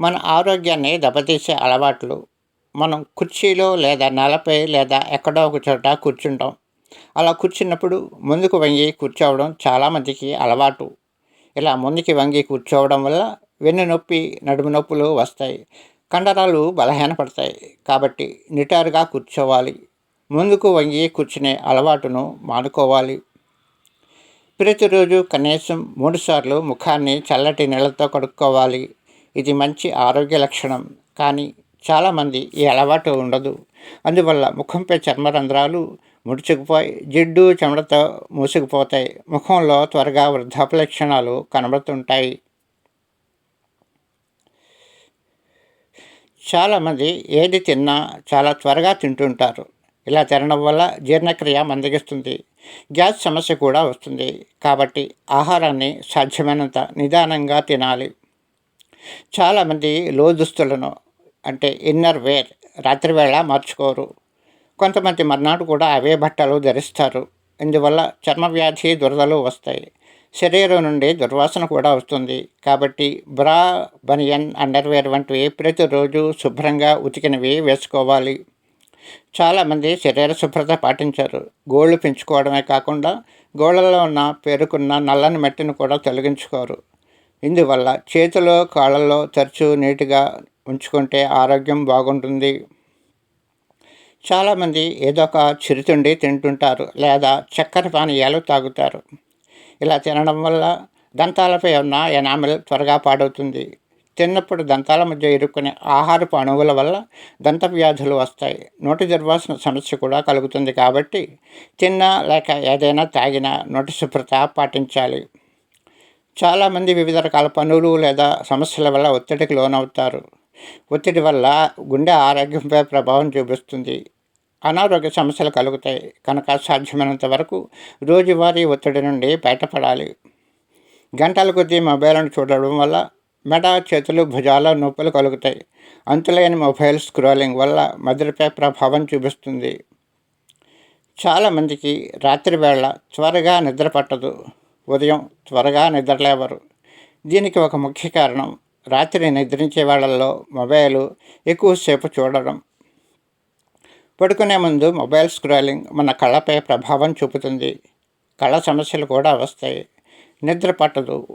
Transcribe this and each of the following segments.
మన ఆరోగ్యాన్ని దెబ్బతీసే అలవాట్లు. మనం కుర్చీలో లేదా నేలపై లేదా ఎక్కడో ఒక చోట కూర్చుంటాం. అలా కూర్చున్నప్పుడు ముందుకు వంగి కూర్చోవడం చాలామందికి అలవాటు. ఇలా ముందుకి వంగి కూర్చోవడం వల్ల వెన్ను నొప్పి నడుము నొప్పులు వస్తాయి. కండరాలు బలహీనపడతాయి. కాబట్టి నిటారుగా కూర్చోవాలి. ముందుకు వంగి కూర్చునే అలవాటును మానుకోవాలి. ప్రతిరోజు కనీసం మూడుసార్లు ముఖాన్ని చల్లటి నీళ్ళతో కడుక్కోవాలి. ఇది మంచి ఆరోగ్య లక్షణం. కానీ చాలామంది ఈ అలవాటు ఉండదు. అందువల్ల ముఖంపై చర్మరంధ్రాలు ముడుచుకుపోయి జిడ్డు చెమటతో మూసుకుపోతాయి. ముఖంలో త్వరగా వృద్ధాప్య లక్షణాలు కనబడుతుంటాయి. చాలామంది ఏది తిన్నా చాలా త్వరగా తింటుంటారు. ఇలా తినడం వల్ల జీర్ణక్రియ మందగిస్తుంది. గ్యాస్ సమస్య కూడా వస్తుంది. కాబట్టి ఆహారాన్ని సాధ్యమైనంత నిదానంగా తినాలి. చాలామంది లో దుస్తులను అంటే ఇన్నర్ వేర్ రాత్రివేళ మార్చుకోరు. కొంతమంది మర్నాడు కూడా అవే బట్టలు ధరిస్తారు. ఇందువల్ల చర్మ వ్యాధి దురదలు వస్తాయి. శరీరం నుండి దుర్వాసన కూడా వస్తుంది. కాబట్టి బ్రా బనియన్ అండర్వేర్ వంటివి ప్రతిరోజు శుభ్రంగా ఉతికినవి వేసుకోవాలి. చాలామంది శరీర శుభ్రత పాటించారు. గోళ్ళు పెంచుకోవడమే కాకుండా గోళ్ళలో ఉన్న పేరుకున్న నల్లని మట్టిని కూడా తొలగించుకోరు. ఇందువల్ల చేతిలో కాళ్ళల్లో తరచూ నీటుగా ఉంచుకుంటే ఆరోగ్యం బాగుంటుంది. చాలామంది ఏదో ఒక చిరుతిండి తింటుంటారు లేదా చక్కెర పానీయాలు తాగుతారు. ఇలా తినడం వల్ల దంతాలపై ఉన్న ఎనామిల్ త్వరగా పాడవుతుంది. తిన్నప్పుడు దంతాల మధ్య ఇరుక్కునే ఆహారపు అణువుల వల్ల దంత వ్యాధులు వస్తాయి. నోటి దుర్వాసన సమస్య కూడా కలుగుతుంది కాబట్టి తిన్నా లేక ఏదైనా తాగినా నోటి శుభ్రత పాటించాలి. చాలామంది వివిధ రకాల పనులు లేదా సమస్యల వల్ల ఒత్తిడికి లోనవుతారు. ఒత్తిడి వల్ల గుండె ఆరోగ్యంపై ప్రభావం చూపిస్తుంది. అనారోగ్య సమస్యలు కలుగుతాయి. కనుక సాధ్యమైనంత వరకు రోజువారీ ఒత్తిడి నుండి బయటపడాలి. గంటల కొద్దీ మొబైల్ను చూడడం వల్ల మెడ చేతులు భుజాల నొప్పులు కలుగుతాయి. అంతులేని మొబైల్ స్క్రోలింగ్ వల్ల మధురపై ప్రభావం చూపిస్తుంది. చాలామందికి రాత్రి వేళ త్వరగా నిద్ర పట్టదు. ఉదయం త్వరగా నిద్రలేవరు. దీనికి ఒక ముఖ్య కారణం రాత్రి నిద్రించే వాళ్ళల్లో మొబైల్ ఎక్కువసేపు చూడడం. పడుకునే ముందు మొబైల్ స్క్రోలింగ్ మన కళ్ళపై ప్రభావం చూపుతుంది. కళ్ళ సమస్యలు కూడా వస్తాయి. నిద్ర పట్టదు.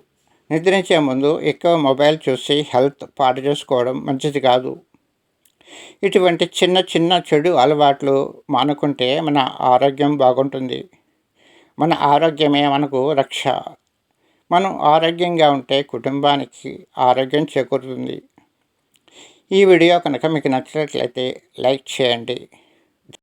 నిద్రించే ముందు ఎక్కువ మొబైల్ చూసి హెల్త్ పాడు చేసుకోవడం మంచిది కాదు. ఇటువంటి చిన్న చిన్న చెడు అలవాట్లు మానుకుంటే మన ఆరోగ్యం బాగుంటుంది. మన ఆరోగ్యమే మనకు రక్ష. మనం ఆరోగ్యంగా ఉంటే కుటుంబానికి ఆరోగ్యం చేకూరుతుంది. ఈ వీడియో కనుక మీకు నచ్చినట్లయితే లైక్ చేయండి.